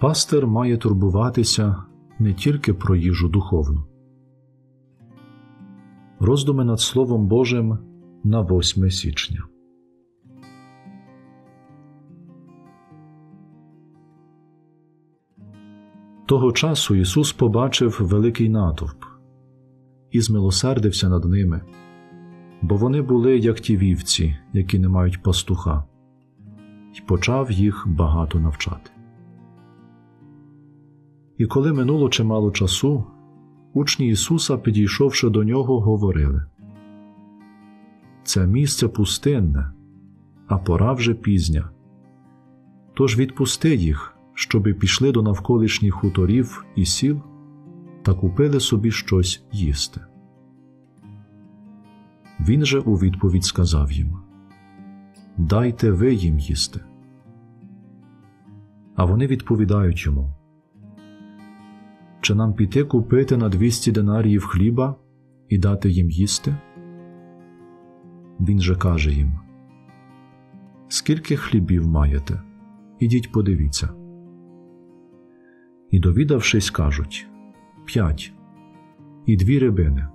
Пастир має турбуватися не тільки про їжу духовну. Роздуми над Словом Божим на 8 січня. Того часу Ісус побачив великий натовп і змилосердився над ними, бо вони були як ті вівці, які не мають пастуха, і почав їх багато навчати. І коли минуло чимало часу, учні Ісуса, підійшовши до нього, говорили Це місце пустинне, а пора вже пізня. Тож відпусти їх, щоби пішли до навколишніх хуторів і сіл та купили собі щось їсти. Він же у відповідь сказав їм Дайте ви їм їсти. А вони відповідають йому Чи нам піти купити на 200 динаріїв хліба і дати їм їсти? Він же каже їм Скільки хлібів маєте? Ідіть подивіться. І, довідавшись, кажуть П'ять і дві рибини.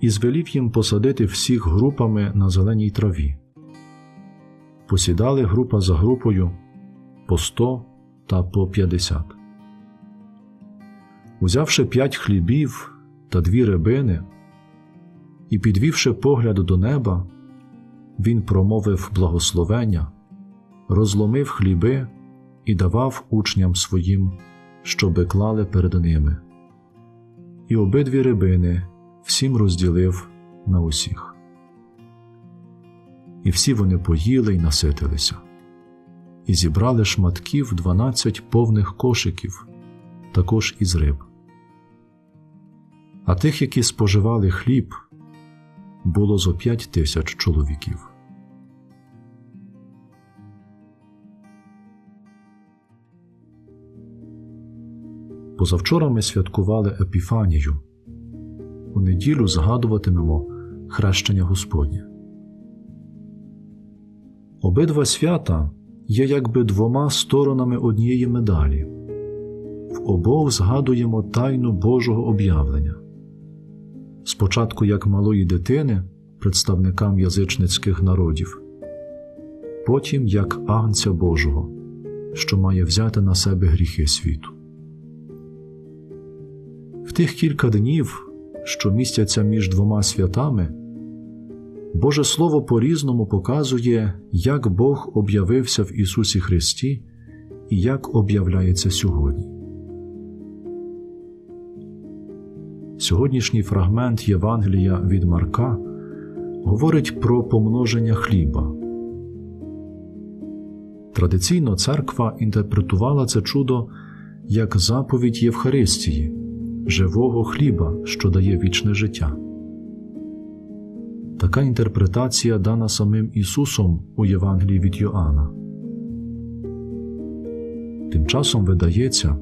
І звелів їм посадити всіх групами на зеленій траві. Посідали група за групою по сто та по п'ятдесят. Узявши п'ять хлібів та дві рибини, і підвівши погляд до неба, він промовив благословення, розломив хліби і давав учням своїм, щоби клали перед ними. І обидві рибини всім розділив на усіх. І всі вони поїли й наситилися, і зібрали шматків дванадцять повних кошиків, також із риб. А тих, які споживали хліб, було зо п'ять тисяч чоловіків. Позавчора ми святкували Епіфанію. У неділю згадуватимемо хрещення Господнє. Обидва свята є якби двома сторонами однієї медалі. В обох згадуємо тайну Божого об'явлення. Спочатку як малої дитини, представникам язичницьких народів, потім як Агнця Божого, що має взяти на себе гріхи світу. В тих кілька днів, що містяться між двома святами, Боже Слово по різному показує, як Бог об'явився в Ісусі Христі і як об'являється сьогодні. Сьогоднішній фрагмент Євангелія від Марка говорить про помноження хліба. Традиційно церква інтерпретувала це чудо як заповідь Євхаристії живого хліба, що дає вічне життя. Така інтерпретація дана самим Ісусом у Євангелії від Йоанна. Тим часом видається,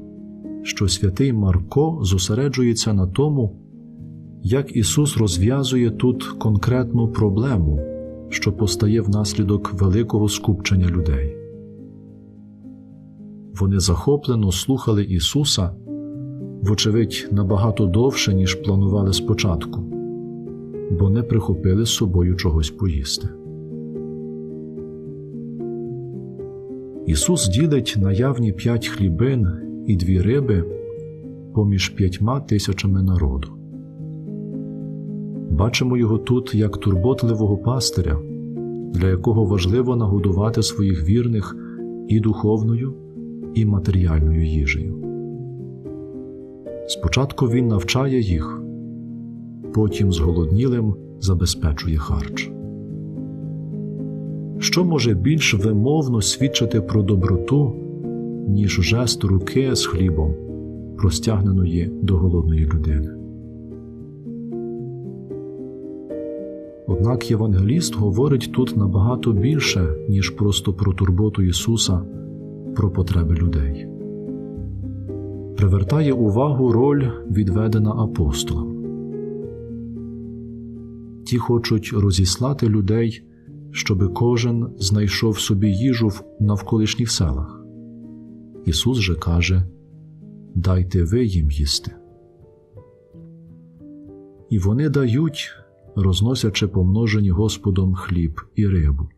що святий Марко зосереджується на тому, як Ісус розв'язує тут конкретну проблему, що постає внаслідок великого скупчення людей. Вони захоплено слухали Ісуса вочевидь, набагато довше, ніж планували спочатку, бо не прихопили з собою чогось поїсти. Ісус ділить наявні п'ять хлібин і дві риби поміж п'ятьма тисячами народу. Бачимо його тут як турботливого пастиря, для якого важливо нагодувати своїх вірних і духовною, і матеріальною їжею. Спочатку він навчає їх, потім зголоднілим забезпечує харч. Що може більш вимовно свідчити про доброту, ніж жест руки з хлібом, простягненої до голодної людини? Однак євангеліст говорить тут набагато більше, ніж просто про турботу Ісуса, про потреби людей привертає увагу роль, відведена апостолам. Ті хочуть розіслати людей, щоби кожен знайшов собі їжу в навколишніх селах. Ісус же каже Дайте ви їм їсти. І вони дають, розносячи помножені Господом хліб і рибу.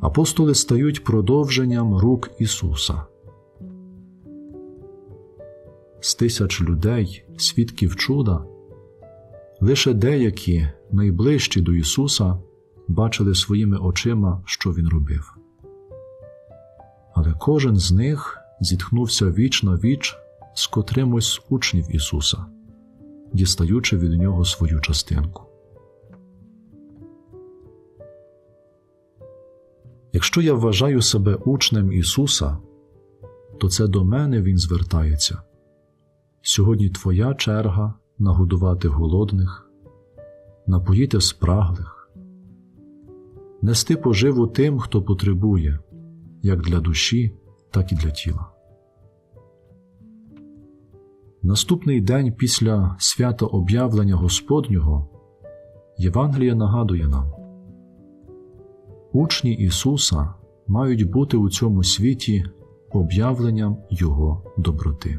Апостоли стають продовженням рук Ісуса. З тисяч людей, свідків чуда, лише деякі, найближчі до Ісуса, бачили своїми очима, що Він робив. Але кожен з них зіткнувся віч на віч з котримось з учнів Ісуса, дістаючи від нього свою частинку. Якщо я вважаю себе учнем Ісуса, то це до мене Він звертається. Сьогодні твоя черга нагодувати голодних, напоїти спраглих, нести поживу тим, хто потребує, як для душі, так і для тіла. Наступний день після свята об'явлення Господнього Євангеліє нагадує нам учні Ісуса мають бути у цьому світі об'явленням Його доброти.